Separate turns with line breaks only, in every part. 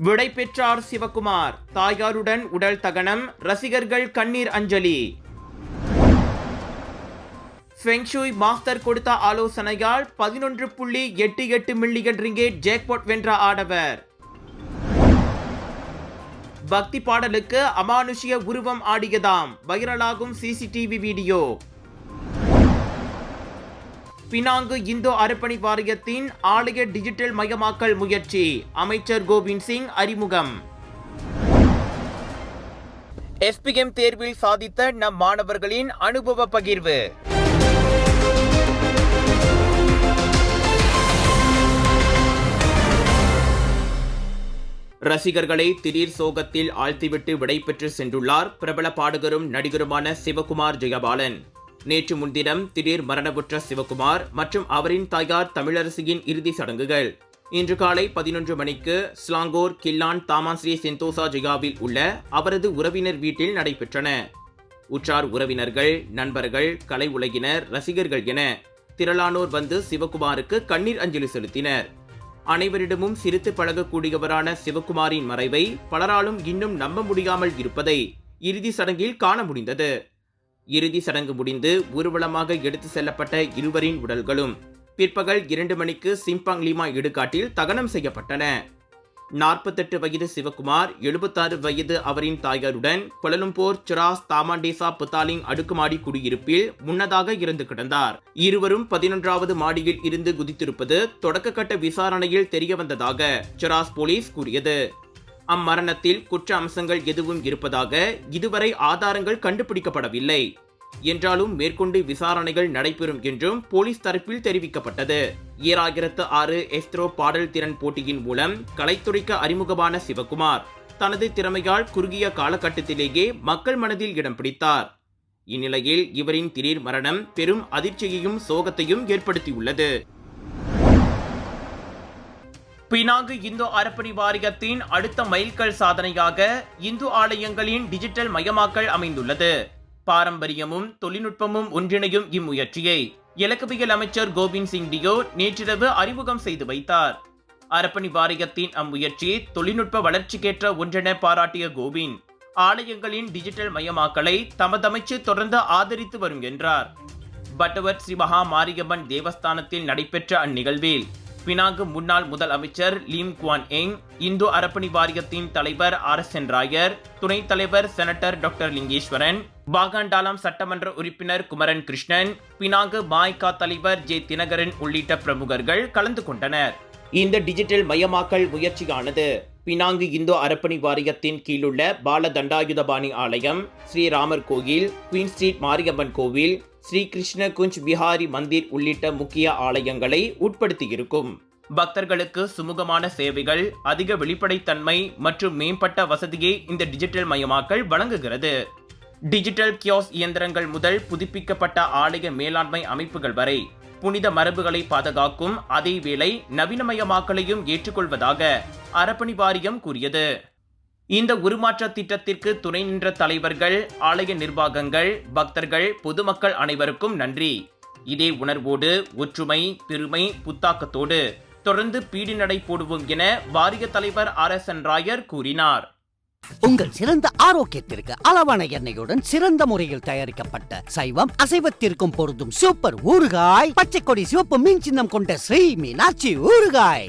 விடை பெற்றார் சிவகுமார். தாயாருடன் உடல் தகனம் ரசிகர்கள் கண்ணீர் அஞ்சலி. ஃபெங்ஷுய் மாஸ்டர் கொடுத்த ஆலோசனையால் பதினொன்று புள்ளி எட்டு எட்டு மில்லியன் ரிங்கேட் ஜேக்பாட் வென்ற ஆடவர். பக்தி பாடலுக்கு அமானுஷ்ய உருவம் ஆடியதாம். வைரலாகும் சிசிடிவி வீடியோ. பினாங்கு இந்தோ அர்ப்பணி வாரியத்தின் ஆலய டிஜிட்டல் மயமாக்கல் முயற்சி. அமைச்சர் கோவிந்த் சிங் அறிமுகம். எஸ்பிஎம் தேர்வில் சாதித்த நம் மாணவர்களின் அனுபவ பகிர்வு. ரசிகர்களை திடீர் சோகத்தில் ஆழ்த்திவிட்டு விடைபெற்று சென்றுள்ளார் பிரபல பாடகரும் நடிகருமான சிவகுமார் ஜெயபாலன். நேற்று முன்தினம் திடீர் மரணமுற்ற சிவகுமார் மற்றும் அவரின் தாயார் தமிழரசியின் இறுதி சடங்குகள். இன்று காலை பதினொன்று மணிக்கு ஸ்லாங்கோர் கில்லான் தாமாஸ்ரீ செந்தோசா ஜிகாவில் உள்ள அவரது உறவினர் வீட்டில் நடைபெற்றன. உற்றார் உறவினர்கள் நண்பர்கள் கலை உலகினர் ரசிகர்கள் என திரளானோர் வந்து சிவகுமாருக்கு கண்ணீர் அஞ்சலி செலுத்தினர். அனைவரிடமும் சிரித்து பழகக்கூடியவரான சிவகுமாரின் மறைவை பலராலும் இன்னும் நம்ப முடியாமல் இருப்பதை இறுதி சடங்கில் காண முடிந்தது. இறுதி சடங்கு முடிந்து ஊர்வலமாக எடுத்து செல்லப்பட்ட இருவரின் உடல்களும். பிற்பகல் இரண்டு மணிக்கு சிம்பாங் லீமா இடுகாட்டில் தகனம் செய்யப்பட்டன. நாற்பத்தெட்டு வயது சிவகுமார் எழுபத்தாறு வயது அவரின் தாயாருடன் கொலலும்போர் சிராஸ் தாமாண்டேசா புத்தாலிங் அடுக்குமாடி குடியிருப்பில் முன்னதாக இறந்து கிடந்தார். இருவரும் பதினொன்றாவது மாடியில் இருந்து குதித்திருப்பது தொடக்கக்கட்ட விசாரணையில் தெரியவந்ததாக சிராஸ் போலீஸ் கூறியது. அம்மரணத்தில் குற்ற அம்சங்கள் எதுவும் இருப்பதாக இதுவரை ஆதாரங்கள் கண்டுபிடிக்கப்படவில்லை. என்றாலும் மேற்கொண்டு விசாரணைகள் நடைபெறும் என்றும் போலீஸ் தரப்பில் தெரிவிக்கப்பட்டது. ஈராயிரத்து ஆறு எஸ்த்ரோ பாடல் திறன் போட்டியின் மூலம் கலைத்துறைக்கு அறிமுகமான சிவகுமார் தனது திறமையால் குறுகிய காலகட்டத்திலேயே மக்கள் மனதில் இடம் பிடித்தார். இந்நிலையில் இவரின் திடீர் மரணம் பெரும் அதிர்ச்சியையும் சோகத்தையும் ஏற்படுத்தியுள்ளது. பினாங்கு இந்து அறப்பணி வாரியத்தின் அடுத்த மைல்கல் சாதனையாக இந்து ஆலயங்களின் டிஜிட்டல் மயமாக்கல் அமைந்துள்ளது. பாரம்பரியமும் தொழில்நுட்பமும் ஒன்றிணையும் இம்முயற்சியை இலக்கவியல் அமைச்சர் கோவிந்த் சிங் டியோ நேற்றிரவு அறிமுகம் செய்து வைத்தார். அறப்பணி வாரியத்தின் அம்முயற்சி தொழில்நுட்ப வளர்ச்சிக்கேற்ற ஒன்றென பாராட்டிய கோவிந்த் ஆலயங்களின் டிஜிட்டல் மயமாக்கலை தமதமைச்சு தொடர்ந்து ஆதரித்து வரும் என்றார். பட்டவர் ஸ்ரீ மகா மாரியம்மன் தேவஸ்தானத்தில் நடைபெற்ற அந்நிகழ்வில் பினாங்கு முன்னாள் முதல் அமைச்சர் லீம் குவான் எங் இந்து அரப்பணி வாரியத்தின் தலைவர் ஆர் எஸ் என் ராயர் துணைத் தலைவர் செனட்டர் டாக்டர் லிங்கேஸ்வரன் பாகாண்டாலாம் சட்டமன்ற உறுப்பினர் குமரன் கிருஷ்ணன் பினாங்கு மாய்கா தலைவர் ஜே தினகரன் உள்ளிட்ட பிரமுகர்கள் கலந்து கொண்டனர். இந்த டிஜிட்டல் மயமாக்கல் முயற்சியானது பினாங்கு இந்து அரப்பணி வாரியத்தின் கீழுள்ள பால தண்டாயுதபாணி ஆலயம் ஸ்ரீராமர் கோயில் குயின் ஸ்ட்ரீட் மாரியம்மன் கோவில் ஸ்ரீ கிருஷ்ண குஞ்ச் விஹாரி மந்திர் உள்ளிட்ட முக்கிய ஆலயங்களை உட்படுத்தியிருக்கும். பக்தர்களுக்கு சுமூகமான சேவைகள் அதிக வெளிப்படைத்தன்மை மற்றும் மேம்பட்ட வசதியை இந்த டிஜிட்டல் மயமாக்கல் வழங்குகிறது. டிஜிட்டல் கியோஸ் இயந்திரங்கள் முதல் புதுப்பிக்கப்பட்ட ஆலய மேலாண்மை அமைப்புகள் வரை புனித மரபுகளை பாதுகாக்கும் அதேவேளை நவீனமயமாக்கலையும் ஏற்றுக்கொள்வதாக அறப்பணி வாரியம் கூறியது. இந்த உருமாற்ற திட்டத்திற்கு துணை நின்ற தலைவர்கள் ஆலய நிர்வாகங்கள் பக்தர்கள் பொதுமக்கள் அனைவருக்கும் நன்றி. இதே உணர்வோடு ஒற்றுமை பெருமை புத்தாக்கத்தோடு தொடர்ந்து பீடி நடை போடுவோம் என வாரிய தலைவர் ஆர் எஸ் என் ராயர் கூறினார்.
உங்கள் சிறந்த ஆரோக்கியத்திற்கு அளவான எண்ணெயுடன் சிறந்த முறையில் தயாரிக்கப்பட்ட சைவம் அசைவத்திற்கும் பொருந்தும் சூப்பர் ஊறுகாய் பச்சை கொடி சிவப்பு மீன் சின்னம் கொண்ட ஸ்ரீ மீனாட்சி ஊறுகாய்.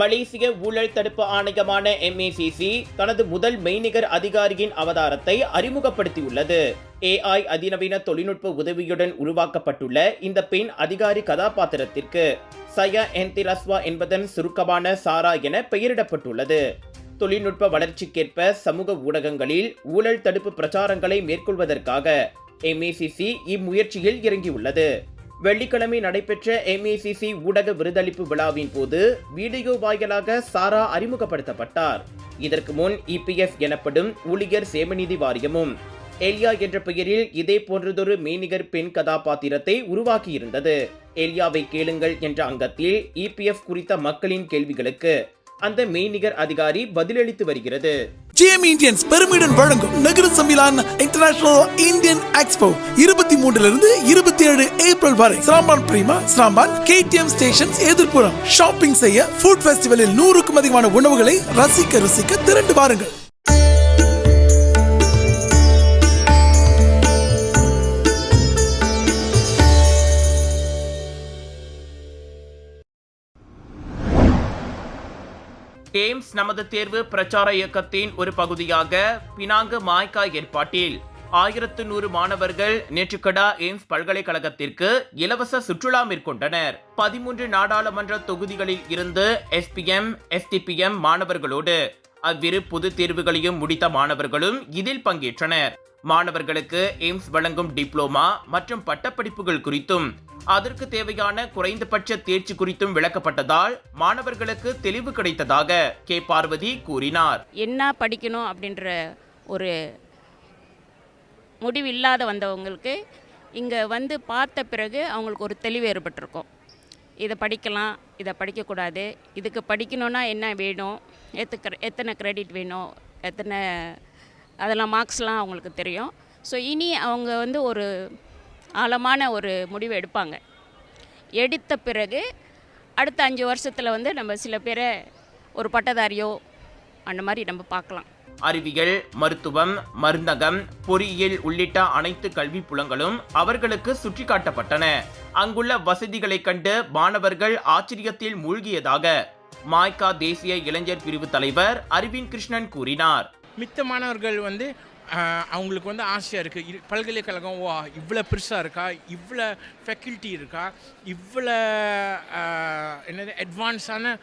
மலேசிய ஊழல் தடுப்பு ஆணையமான எம்ஏசிசி தனது முதல் மெய்நிகர் அதிகாரியின் அவதாரத்தை அறிமுகப்படுத்தியுள்ளது. ஏஐ அதிநவீன தொழில்நுட்ப உதவியுடன் உருவாக்கப்பட்டுள்ள இந்த பெண் அதிகாரி கதாபாத்திரத்திற்கு சயா என்திலஸ்வா என்பதன் சுருக்கமான சாரா என பெயரிடப்பட்டுள்ளது. தொழில்நுட்ப வளர்ச்சிக்கேற்ப சமூக ஊடகங்களில் ஊழல் தடுப்பு பிரச்சாரங்களை மேற்கொள்வதற்காக எம்ஏசிசி இம்முயற்சியில் இறங்கியுள்ளது. வெள்ளிக்கிழமை நடைபெற்ற எம்ஏசிசி ஊடக விருதளிப்பு விழாவின் போது வீடியோ வாயிலாக சாரா அறிமுகப்படுத்தப்பட்டார். இதற்கு முன் இபிஎஃப் எனப்படும் ஊழியர் சேமநிதி வாரியமும் எலியா என்ற பெயரில் இதே போன்றதொரு மெய்நிகர் பெண் கதாபாத்திரத்தை உருவாக்கியிருந்தது. எலியாவை கேளுங்கள் என்ற அங்கத்தில் இபிஎஃப் குறித்த மக்களின் கேள்விகளுக்கு அந்த மெய்நிகர் அதிகாரி பதிலளித்து வருகிறது.
ஜிஎம் இந்தியன்ஸ் பெருமிடன் வழங்கும் நகர சம்மிலான் இன்டர்நேஷனல் இந்தியன் எக்ஸ்போ இருபத்தி மூன்றுல இருந்து இருபத்தி ஏழு ஏப்ரல் வரை. சாம்பான் பிரீமா சிராம்பான் கேடிஎம் ஸ்டேஷன்ஸ் எதிர்ப்புறம். ஷாப்பிங் செய்ய ஃபுட் ஃபெஸ்டிவலில் நூறுக்கும் அதிகமான உணவுகளை ரசிக்க ருசிக்க திரண்டு வாருங்கள்.
எய்ம்ஸ் நமது தேர்வு பிரச்சார இயக்கத்தின் ஒரு பகுதியாக பினாங்கு மாய்கா ஏற்பாட்டில். ஆயிரத்து நூறு மாணவர்கள் நேற்றுக்கடா எய்ம்ஸ் பல்கலைக்கழகத்திற்கு இலவச சுற்றுலா மேற்கொண்டனர். பதிமூன்று நாடாளுமன்ற தொகுதிகளில் இருந்து எஸ்பிஎம் எஸ்டிபிஎம் மாணவர்களோடு. அவ்விரு பொது தேர்வுகளையும் முடித்த மாணவர்களும் இதில் பங்கேற்றனர். மாணவர்களுக்கு எய்ம்ஸ் வழங்கும் டிப்ளோமா மற்றும் பட்டப்படிப்புகள் குறித்தும் அதற்கு தேவையான குறைந்தபட்ச தேர்ச்சி குறித்தும் விளக்கப்பட்டதால் மாணவர்களுக்கு தெளிவு கிடைத்ததாக கே. பார்வதி கூறினார்.
என்ன படிக்கணும் அப்படின்ற ஒரு முடிவு இல்லாத வந்தவங்களுக்கு இங்கே வந்து பார்த்த பிறகு அவங்களுக்கு ஒரு தெளிவு ஏற்பட்டிருக்கும். இதை படிக்கலாம் இதை படிக்கக்கூடாது இதுக்கு படிக்கணும்னா என்ன வேணும் எத்துக்க எத்தனை கிரெடிட் வேணும் எத்தனை அதெல்லாம் மார்க்ஸ்லாம் அவங்களுக்கு தெரியும். ஸோ இனி அவங்க வந்து ஒரு ஆழமான ஒரு முடிவு எடுப்பாங்க. எடுத்த பிறகு அடுத்த அஞ்சு வருஷத்தில் வந்து நம்ம சில பேரை ஒரு பட்டதாரியோ அந்த மாதிரி நம்ம பார்க்கலாம்.
அறிவியல் மருத்துவம் மருந்தகம் பொறியியல் உள்ளிட்ட அனைத்து கல்வி புலங்களும் அவர்களுக்கு சுட்டிக்காட்டப்பட்டன அங்குள்ள வசதிகளைக் கண்டு மாணவர்கள் ஆச்சரியத்தில் மூழ்கியதாக மாய்கா தேசிய இளைஞர் பிரிவு தலைவர் அரவிந்த் கிருஷ்ணன் கூறினார்.
மித்த மாணவர்கள் வந்து அவங்களுக்கு வந்து ஆசையாக இருக்குது பல்கலைக்கழகம் வா இவ்வளோ பெருசாக இருக்கா? இவ்வளோ ஃபெக்கல்ட்டி இருக்கா? இவ்வளோ என்னது அட்வான்ஸான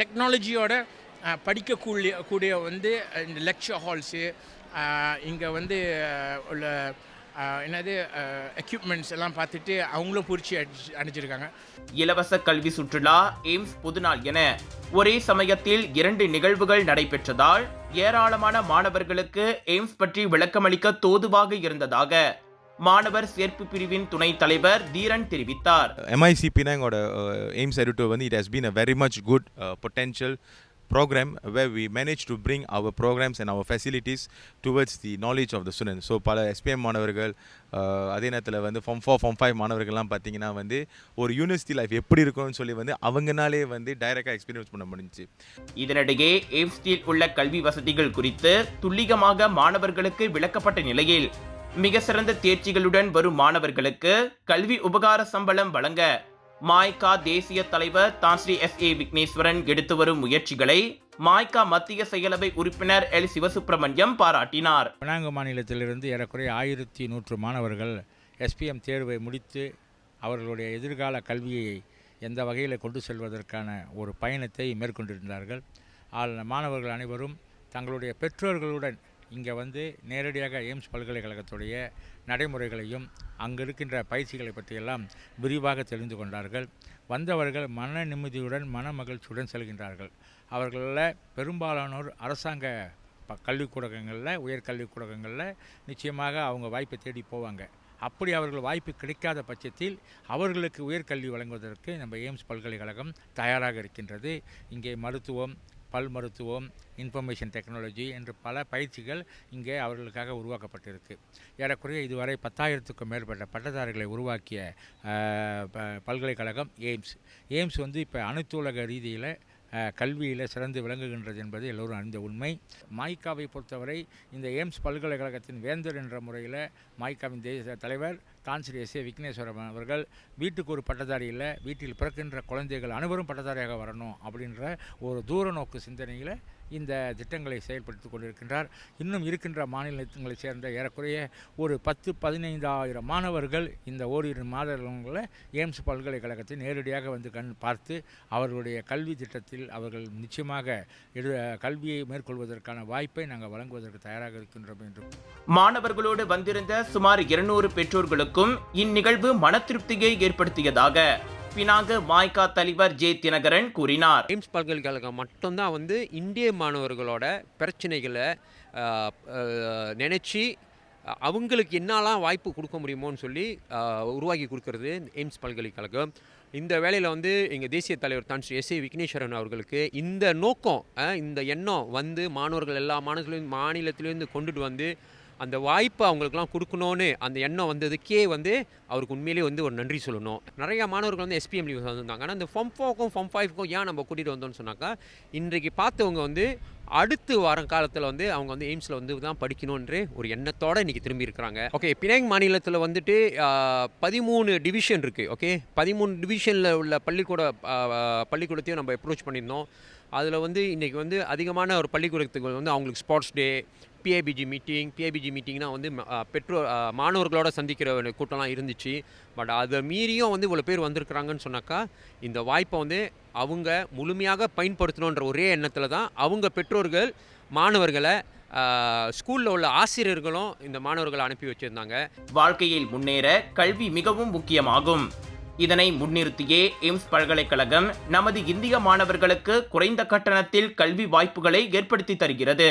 டெக்னாலஜியோட படிக்கக்கூடிய கூடிய வந்து இந்த லெக்சர் ஹால்ஸு இங்கே வந்து உள்ள என்னது எக்யூப்மெண்ட்ஸ் எல்லாம் பார்த்துட்டு அவங்களும் பூரிச்சு அடிச்சு அணிஞ்சிருக்காங்க.
இலவச கல்வி சுற்றுலா எய்ம்ஸ் புதுநாள் என ஒரே சமயத்தில் இரண்டு நிகழ்வுகள் நடைபெற்றதால் ஏராளமான மாணவர்களுக்கு எய்ம்ஸ் பற்றி விளக்கமளிக்க தோதுவாக இருந்ததாக மாணவர் சேர்ப்பு பிரிவின் துணைத் தலைவர் தீரன் தெரிவித்தார்.
MIC Penangoட எய்ம்ஸ் editor வந்து it has been a very much good uh, potential program where we manage to bring our programs and our facilities towards the knowledge of the students. So பல எஸ்பிஎம் மாணவர்கள் அதே நேரத்தில் வந்து form four form five மாணவர்கள்லாம் பார்த்தீங்கன்னா வந்து ஒரு university life எப்படி இருக்கும்னு சொல்லி வந்து அவங்கனாலே வந்து டைரெக்டாக எக்ஸ்பீரியன்ஸ் பண்ண முடிஞ்சுச்சு
இதனிடையே எய்ம்ஸில் உள்ள கல்வி வசதிகள் குறித்து துல்லியமாக மாணவர்களுக்கு விளக்கப்பட்ட நிலையில் மிக சிறந்த தேர்ச்சிகளுடன் வரும் மாணவர்களுக்கு கல்வி உபகார சம்பளம் வழங்க மாய்கா தேசிய தலைவர் தான்ஸ்ரீ எஸ் ஏ விக்னேஸ்வரன் எடுத்து வரும் முயற்சிகளை மாய்கா மத்திய செயலவை உறுப்பினர் எல் சிவசுப்பிரமணியம் பாராட்டினார்.
பினாங்கு மாநிலத்திலிருந்து ஏறக்குறைய ஆயிரத்தி நூற்று மாணவர்கள் எஸ்பிஎம் தேர்வை முடித்து அவர்களுடைய எதிர்கால கல்வியை எந்த வகையில் கொண்டு செல்வதற்கான ஒரு பயணத்தை மேற்கொண்டிருந்தார்கள். ஆல் மாணவர்கள் அனைவரும் தங்களுடைய பெற்றோர்களுடன் இங்கே வந்து நேரடியாக எய்ம்ஸ் பல்கலைக்கழகத்துடைய நடைமுறைகளையும் அங்கு இருக்கின்ற பயிற்சிகளை பற்றியெல்லாம் விரிவாக தெரிந்து கொண்டார்கள். வந்தவர்கள் மன நிம்மதியுடன் மன மகிழ்ச்சியுடன் செல்கின்றார்கள். அவர்களில் பெரும்பாலானோர் அரசாங்க ப கல்விக்கூடகங்களில் உயர்கல்விக்கூடங்களில் நிச்சயமாக அவங்க வாய்ப்பை தேடி போவாங்க. அப்படி அவர்கள் வாய்ப்பு கிடைக்காத பட்சத்தில் அவர்களுக்கு உயர்கல்வி வழங்குவதற்கு நம்ம எய்ம்ஸ் பல்கலைக்கழகம் தயாராக இருக்கின்றது. இங்கே மருத்துவம் பல் மருத்துவம் இன்ஃபர்மேஷன் டெக்னாலஜி என்று பல பயிற்சிகள் இங்கே அவர்களுக்காக உருவாக்கப்பட்டிருக்கு. ஏறக்குறைய இதுவரை பத்தாயிரத்துக்கும் மேற்பட்ட பட்டதாரிகளை உருவாக்கிய ப- பல்கலைக்கழகம் எய்ம்ஸ். எய்ம்ஸ் வந்து இப்போ அனைத்துலக ரீதியில் கல்வியில் சிறந்து விளங்குகின்றது என்பது எல்லோரும் அறிந்த உண்மை. மாய்காவை பொறுத்தவரை இந்த எய்ம்ஸ் பல்கலைக்கழகத்தின் வேந்தர் என்ற முறையில் மாய்காவின் தேசிய தலைவர் தான்ஸ்ரீ எஸ் ஏ விக்னேஸ்வரன் அவர்கள் வீட்டுக்கு ஒரு பட்டதாரி இல்லை வீட்டில் பிறக்கின்ற குழந்தைகள் அனைவரும் பட்டதாரியாக வரணும் அப்படின்ற ஒரு தூர நோக்கு சிந்தனையில் இந்த திட்டங்களை செயல்படுத்தி கொண்டிருக்கின்றார். இன்னும் இருக்கின்ற மாநிலங்களைச் சேர்ந்த ஏறக்குறைய ஒரு பத்து பதினைந்தாயிரம் மாணவர்கள் இந்த ஓரிரு மாதங்களில் எய்ம்ஸ் பல்கலைக்கழகத்தை நேரடியாக வந்து கண் பார்த்து அவர்களுடைய கல்வி திட்டத்தில் அவர்கள் நிச்சயமாக எடு கல்வியை மேற்கொள்வதற்கான வாய்ப்பை நாங்கள் வழங்குவதற்கு தயாராக இருக்கின்றோம் என்று.
மாணவர்களோடு வந்திருந்த சுமார் இருநூறு பெற்றோர்களுக்கும் இந்நிகழ்வு மன திருப்தியை ஏற்படுத்தியதாக பினாங்க மாய்கா தலைவர் ஜே தினகரன் கூறினார்.
எய்ம்ஸ் பல்கலைக்கழகம் மட்டும்தான் வந்து இந்திய மாணவர்களோட பிரச்சனைகளை நினச்சி அவங்களுக்கு என்னெல்லாம் வாய்ப்பு கொடுக்க முடியுமோன்னு சொல்லி உருவாக்கி கொடுக்கறது எய்ம்ஸ் பல்கலைக்கழகம். இந்த வேலையில் வந்து எங்கள் தேசிய தலைவர் தான் ஸ்ரீ எஸ் ஏ விக்னேஸ்வரன் அவர்களுக்கு இந்த நோக்கம் இந்த எண்ணம் வந்து மாணவர்கள் எல்லா மாநிலத்திலேருந்து மாநிலத்திலேருந்து கொண்டுட்டு வந்து அந்த வாய்ப்பை அவங்களுக்குலாம் கொடுக்கணும்னு அந்த எண்ணம் வந்ததுக்கே வந்து அவருக்கு உண்மையிலேயே வந்து ஒரு நன்றி சொல்லணும். நிறையா மாணவர்கள் வந்து எஸ்பிஎம்லி வந்திருந்தாங்க. ஆனால் இந்த ஃபம் ஃபோக்கும் ஃபம் ஃபைவ்க்கும் ஏன் நம்ம கூட்டிகிட்டு வந்தோம்னு சொன்னாக்கா இன்றைக்கு பார்த்தவங்க வந்து அடுத்து வர காலத்தில் வந்து அவங்க வந்து எய்ம்ஸில் வந்து தான் படிக்கணுன்ற ஒரு எண்ணத்தோடு இன்றைக்கி திரும்பி இருக்கிறாங்க. ஓகே பினாங் மாநிலத்தில் வந்துட்டு பதிமூணு டிவிஷன் இருக்குது ஓகே பதிமூணு டிவிஷனில் உள்ள பள்ளிக்கூட பள்ளிக்கூடத்தையும் நம்ம அப்ரோச் பண்ணியிருந்தோம். அதில் வந்து இன்றைக்கி வந்து அதிகமான ஒரு பள்ளிக்கூடத்துக்கு வந்து அவங்களுக்கு ஸ்போர்ட்ஸ் டே பிஏபிஜி மீட்டிங் பிஏபிஜி மீட்டிங்னா வந்து பெற்றோர் மாணவர்களோட சந்திக்கிற கூட்டம்லாம் இருந்துச்சு. பட் அதை மீறியும் வந்து இவ்வளோ பேர் வந்திருக்கிறாங்கன்னு சொன்னாக்கா இந்த வாய்ப்பை வந்து அவங்க முழுமையாக பயன்படுத்தணுன்ற ஒரே எண்ணத்தில் தான் அவங்க பெற்றோர்கள் மாணவர்களை ஸ்கூலில் உள்ள ஆசிரியர்களும் இந்த மாணவர்களை அனுப்பி வச்சுருந்தாங்க.
வாழ்க்கையில் முன்னேற கல்வி மிகவும் முக்கியமாகும். இதனை முன்னிறுத்தியே எய்ம்ஸ் பல்கலைக்கழகம் நமது இந்திய மாணவர்களுக்கு குறைந்த கட்டணத்தில் கல்வி வாய்ப்புகளை ஏற்படுத்தி தருகிறது.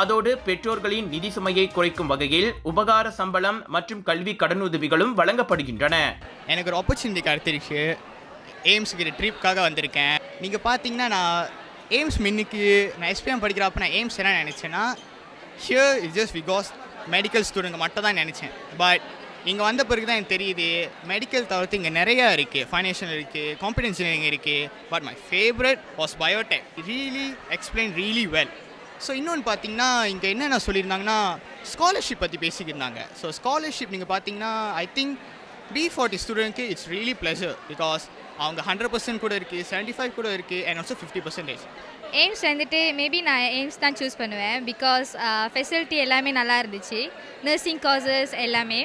அதோடு பெற்றோர்களின் நிதி சுமையை குறைக்கும் வகையில் உபகார சம்பளம் மற்றும் கல்வி கடனுதவிகளும் வழங்கப்படுகின்றன.
எனக்கு ஒரு ஆப்பர்ச்சுனிட்டி கிடச்சிருச்சு எய்ம்ஸுக்கு ட்ரிப்காக வந்திருக்கேன். நீங்கள் பார்த்தீங்கன்னா நான் எய்ம்ஸ் மின்னுக்கு நான் எஸ்பிஎம் படிக்கிறப்ப நான் எய்ம்ஸ் என்ன நினச்சேன்னா sheer is just because medical student மட்டும் தான் நினச்சேன். பட் இங்கே வந்த பிறகு தான் எனக்கு தெரியுது மெடிக்கல் தவிர்த்து இங்கே நிறையா இருக்குது ஃபைனான்ஷியல் இருக்குது காம்படிஷன் இன்ஜினியரிங் இருக்குது but my favourite was biotech really explain really well so இன்னொன்று பார்த்தீங்கன்னா இங்கே என்னென்ன சொல்லியிருந்தாங்கன்னா ஸ்காலர்ஷிப் பற்றி பேசிக்கிருந்தாங்க. ஸோ ஸ்காலர்ஷிப் நீங்கள் பார்த்தீங்கன்னா ஐ திங்க் பி ஃபார்ட்டி ஸ்டூடெண்ட்க்கு இட்ஸ் ரியலி ப்ளஷர் பிகாஸ் அவங்க ஹண்ட்ரட் பர்சன்ட் கூட இருக்குது செவன்ட்டி ஃபைவ் கூட இருக்குது and also fifty percentage
AIMS வந்துட்டு மேபி நான் எய்ம்ஸ் தான் சூஸ் பண்ணுவேன் பிகாஸ் ஃபெசிலிட்டி uh, எல்லாமே நல்லா இருந்துச்சு. நர்சிங் காசஸ் எல்லாமே.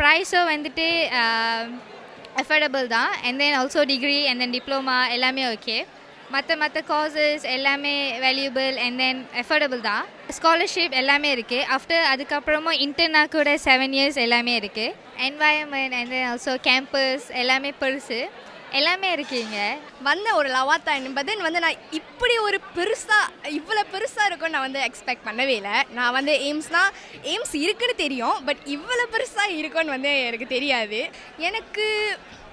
ப்ரைஸும் வந்துட்டு uh, அஃபோர்டபுள் தான். And then also degree and then diploma எல்லாமே ஓகே மற்ற மற்ற காசஸ் எல்லாமே வேல்யூபிள் அண்ட் தென் எஃபோர்டபுள் தான். ஸ்காலர்ஷிப் எல்லாமே இருக்குது ஆஃப்டர் அதுக்கப்புறமும் இன்டர்னா கூட செவன் இயர்ஸ் எல்லாமே இருக்குது environment and then also campus எல்லாமே பெருசு. எல்லாமே இருக்கீங்க
வந்த ஒரு லவாத்தா என்பது வந்து நான் இப்படி ஒரு பெருசாக இவ்வளோ பெருசாக இருக்கும்னு நான் வந்து எக்ஸ்பெக்ட் பண்ணவே இல்லை. நான் வந்து எய்ம்ஸ்னால் எய்ம்ஸ் இருக்குன்னு தெரியும் பட் இவ்வளோ பெருசாக இருக்கும்னு வந்து எனக்கு தெரியாது. எனக்கு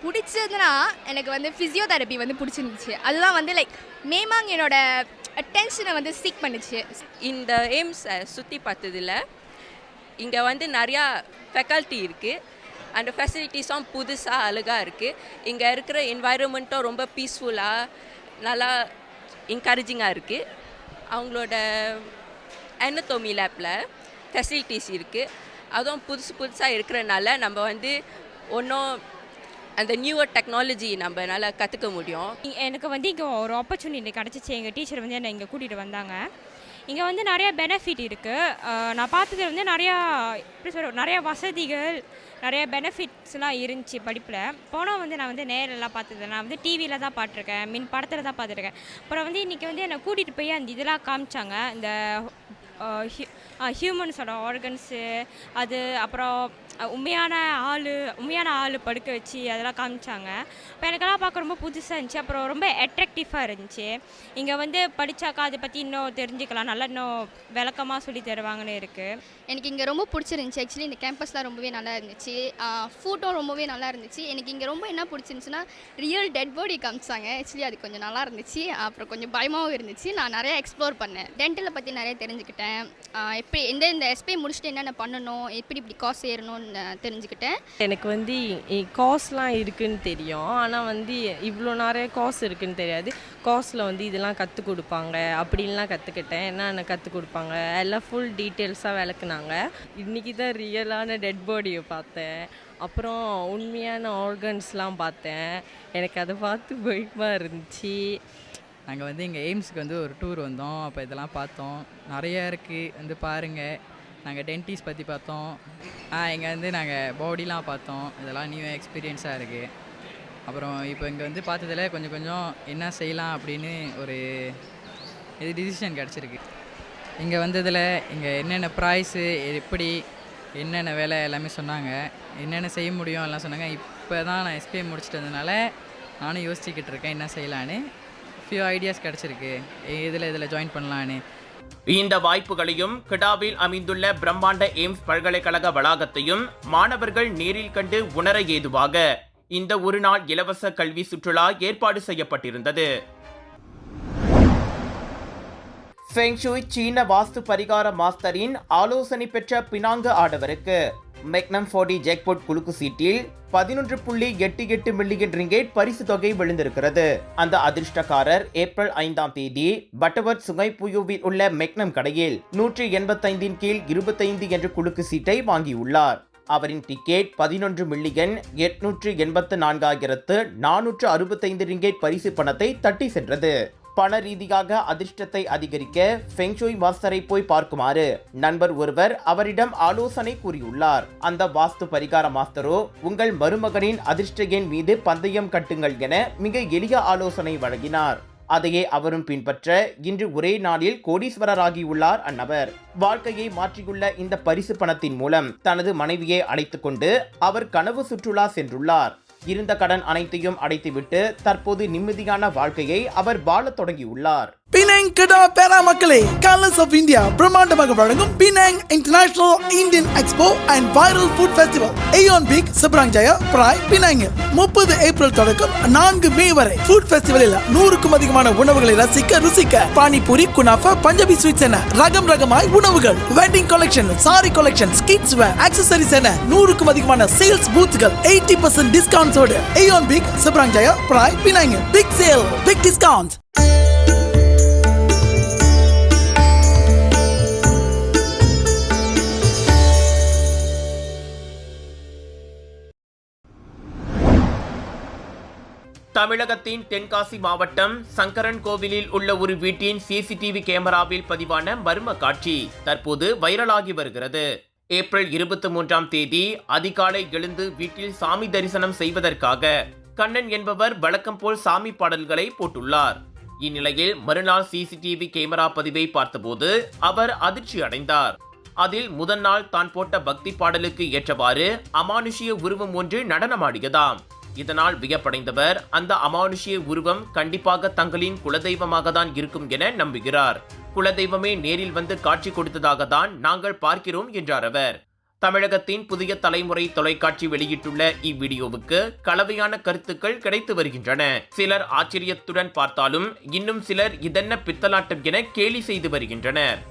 பிடிச்சதுன்னா எனக்கு வந்து ஃபிசியோதெரப்பி வந்து பிடிச்சிருந்துச்சு. அதுதான் வந்து லைக் மேமாங் என்னோட அட்டென்ஷனை வந்து சீக் பண்ணுச்சு.
இந்த எய்ம்ஸை சுற்றி பார்த்ததில் இங்கே வந்து நிறையா ஃபெக்கல்ட்டி இருக்குது அண்ட் ஃபெசிலிட்டிஸும் புதுசாக அழகாக இருக்குது இங்கே இருக்கிற என்வாயரமெண்ட்டும் ரொம்ப பீஸ்ஃபுல்லாக நல்லா என்கரேஜிங்காக இருக்குது அவங்களோட அனத்தோமி லேப்பில் ஃபெசிலிட்டிஸ் இருக்குது அதுவும் புதுசு புதுசாக இருக்கிறனால நம்ம வந்து ஒன்றும் அந்த நியூவர் டெக்னாலஜி நம்மளால் கற்றுக்க முடியும்.
எனக்கு வந்து இங்கே ஒரு ஆப்பர்ச்சுனிட்டி கிடச்சிச்சு. எங்கள் டீச்சர் வந்து என்னை இங்கே கூட்டிகிட்டு வந்தாங்க. இங்கே வந்து நிறையா பெனிஃபிட் இருக்குது நான் பார்த்தது வந்து நிறையா எப்படி சொல்ற நிறையா வசதிகள் நிறைய பெனிஃபிட்ஸ்லாம் இருந்துச்சு படிப்பில். போனால் வந்து நான் வந்து நேரெல்லாம் பார்த்தது. நான் வந்து டிவியில் தான் பார்த்துருக்கேன். மின் படத்தில் தான் பார்த்துருக்கேன். அப்புறம் வந்து இன்றைக்கி வந்து என்னை கூட்டிகிட்டு போய் அந்த இதெல்லாம் காமிச்சாங்க. இந்த ஹியூமன்ஸோட ஆர்கன்ஸு அது அப்புறம் உண்மையான ஆள் உண்மையான ஆள் படுக்க வச்சு அதெல்லாம் காமிச்சாங்க. இப்போ எனக்கெல்லாம் பார்க்க ரொம்ப புதுசாக இருந்துச்சு. அப்புறம் ரொம்ப அட்ராக்டிவாக இருந்துச்சு. இங்கே வந்து படித்தாக்கா அதை பற்றி இன்னும் தெரிஞ்சுக்கலாம். நல்லா இன்னும் விளக்கமாக சொல்லி தருவாங்கன்னு இருக்குது
எனக்கு இங்கே ரொம்ப பிடிச்சிருந்துச்சி. ஆக்சுவலி இந்த கேம்பஸ்லாம் ரொம்பவே நல்லா இருந்துச்சு. ஃபோட்டோ ரொம்பவே நல்லா இருந்துச்சு. எனக்கு இங்கே ரொம்ப என்ன பிடிச்சிருந்துச்சுன்னா ரியல் டெட் பாடி காமிச்சாங்க. ஆக்சுவலி அது கொஞ்சம் நல்லா இருந்துச்சு. அப்புறம் கொஞ்சம் பயமாகவும் இருந்துச்சு. நான் நிறைய எக்ஸ்ப்ளோர் பண்ணேன். டென்டலை பற்றி நிறைய தெரிஞ்சுக்கிட்டேன். ஆஹ் எப்படி எந்த இந்த எஸ்பி முடிச்சுட்டு என்னென்ன பண்ணணும்? எப்படி இப்படி காசு ஏறணும்னு தெரிஞ்சுக்கிட்டேன்.
எனக்கு வந்து காஸ்லாம் இருக்குன்னு தெரியும். ஆனால் வந்து இவ்வளோ நிறைய காசு இருக்குன்னு தெரியாது. காஸில் வந்து இதெல்லாம் கற்றுக் கொடுப்பாங்க. அப்படின்லாம் கற்றுக்கிட்டேன் என்னென்ன கற்றுக் கொடுப்பாங்க? எல்லாம் ஃபுல் டீட்டெயில்ஸாக விளக்குனாங்க. இன்றைக்கி தான் ரியலான டெட் பாடியை பார்த்தேன். அப்புறம் உண்மையான ஆர்கன்ஸ்லாம் பார்த்தேன். எனக்கு அதை பார்த்து பயமாக இருந்துச்சு.
நாங்கள் வந்து எங்கள் எய்ம்ஸுக்கு வந்து ஒரு டூர் வந்தோம். அப்போ இதெல்லாம் பார்த்தோம். நிறையா இருக்குது வந்து பாருங்கள் நாங்கள் டென்டிஸ் பற்றி பார்த்தோம். இங்கே வந்து நாங்கள் பாடிலாம் பார்த்தோம். இதெல்லாம் நியூ எக்ஸ்பீரியன்ஸாக இருக்குது அப்புறம் இப்போ இங்கே வந்து பார்த்ததுல கொஞ்சம் கொஞ்சம் என்ன செய்யலாம் அப்படின்னு ஒரு இது டிசிஷன் கிடச்சிருக்கு. இங்கே வந்ததில் இங்கே என்னென்ன ப்ரைஸு எப்படி என்னென்ன வேலை எல்லாமே சொன்னாங்க. என்னென்ன செய்ய முடியும் எல்லாம் சொன்னாங்க. இப்போ தான் நான் எஸ்பிஐ முடிச்சிட்டு வந்ததுனால நானும் யோசிச்சுக்கிட்டு இருக்கேன் என்ன செய்யலான்னு ஃபியூ ஐடியாஸ் கிடச்சிருக்கு. இதில் இதில் ஜாயின் பண்ணலான்னு.
இந்த வாய்ப்புகளையும் கிடாவில் அமைந்துள்ள பிரம்மாண்ட எய்ம்ஸ் பல்கலைக்கழக வளாகத்தையும் மாணவர்கள் நேரில் கண்டு உணர ஏதுவாக இந்த ஒரு நாள் இலவச கல்வி சுற்றுலா ஏற்பாடு செய்யப்பட்டிருந்தது. ஃபெங்ஷுய் சீன வாஸ்து பரிகார மாஸ்டரின் ஆலோசனை பெற்ற பினாங்கு ஆடவருக்கு மெக்னம் ஃபோர்டி ஜேக்போட் குலுக்கு சீட்டில் பதினொன்று புள்ளி எட்டு எட்டு மில்லியன் ரிங்கேட் பரிசு தொகை விழுந்திருக்கிறது. அந்த அதிர்ஷ்டக்காரர் ஏப்ரல் ஐந்தாம் தேதி பட்டவர் சுங்கை புயுவில் உள்ள மெக்னம் கடையில் நூற்றி எண்பத்தைந்தின் கீழ் இருபத்தைந்து என்ற குலுக்கு சீட்டை வாங்கியுள்ளார். அவரின் டிக்கெட் பதினொன்று மில்லியன் எட்நூற்று எண்பத்து நான்காயிரத்து நானூற்று அறுபத்தைந்து ரிங்கேட் பரிசு பணத்தை தட்டி சென்றது. பண ரீதியாக அதிர்ஷ்டத்தை அதிகரிக்க ஃபெங்ஷோய் மாஸ்டரை போய் பார்க்குமாறு. நண்பர் ஒருவர் அவரிடம் ஆலோசனை கூறியுள்ளார். அந்த வாஸ்து பரிகார மாஸ்டரோ உங்கள் மருமகனின் அதிர்ஷ்ட எண் மீது பந்தயம் கட்டுங்கள் என மிக எளிய ஆலோசனை வழங்கினார். அதையே அவரும் பின்பற்ற இன்று ஒரே நாளில் கோடீஸ்வரராகியுள்ளார் அந்நபர். வாழ்க்கையை மாற்றியுள்ள இந்த பரிசு பணத்தின் மூலம் தனது மனைவியை அழைத்துக்கொண்டு அவர் கனவு சுற்றுலா சென்றுள்ளார். இருந்த கடன் அனைத்தையும் அடைத்துவிட்டு தற்போது நிம்மதியான வாழ்க்கையை அவர் வாழத் தொடங்கியுள்ளார்.
பினாங் கடா பேரா மக்களே கலர்ஸ் ஆஃப் இந்தியா பிரம்மாண்டமாக வழங்கும் Penang international Indian expo and viral food festival AEON Big Seberang Jaya Prai பினாங்கில் முப்பது ஏப்ரல் தொடக்கம் நான்கு மே வரை. ஃபுட் ஃபெஸ்டிவலில் நூறுக்கும் அதிகமான உணவுகளை ரசிக்க ருசிக்க. பானிபூரி குனாஃபா பஞ்சாபி ஸ்வீட்ஸ் என ரகம் ரகமாய் உணவுகள். Wedding collection sari collection kids wear accessories என நூறுக்கும் அதிகமான சேல்ஸ் பூத்துகள் eighty percent டிஸ்கவுண்ட்ஸோடு Aeon Big Seberang Jaya Perai பினாங்கில் big sale big discount
தமிழகத்தின் தென்காசி மாவட்டம் சங்கரன் கோவிலில் உள்ள ஒரு வீட்டின் சிசிடிவி கேமராவில் பதிவான மர்ம காட்சி தற்போது வைரலாகி வருகிறது. ஏப்ரல் இருபத்தி மூன்றாம் தேதி அதிகாலை எழுந்து வீட்டில் சாமி தரிசனம் செய்வதற்காக கண்ணன் என்பவர் வழக்கம் போல் சாமி பாடல்களை போட்டுள்ளார். இந்நிலையில் மறுநாள் சிசிடிவி கேமரா பதிவை பார்த்தபோது அவர் அதிர்ச்சி அடைந்தார். அதில் முதல் நாள் தான் போட்ட பக்தி பாடலுக்கு ஏற்றவாறு அமானுஷ்ய உருவம் ஒன்று நடனமாடியதாம். இதனால் வியப்படைந்தவர் அந்த அமானுஷ்ய உருவம் கண்டிப்பாக தங்களின் குலதெய்வமாக தான் இருக்கும் என நம்புகிறார். குலதெய்வமே நேரில் வந்து காட்சி கொடுத்ததாக தான் நாங்கள் பார்க்கிறோம் என்றார் அவர். தமிழகத்தின் புதிய தலைமுறை தொலைக்காட்சி வெளியிட்டுள்ள இவ்வீடியோவுக்கு கலவையான கருத்துக்கள் கிடைத்து வருகின்றன. சிலர் ஆச்சரியத்துடன் பார்த்தாலும் இன்னும் சிலர் இதென்ன பித்தலாட்டம் என கேலி செய்து வருகின்றனர்.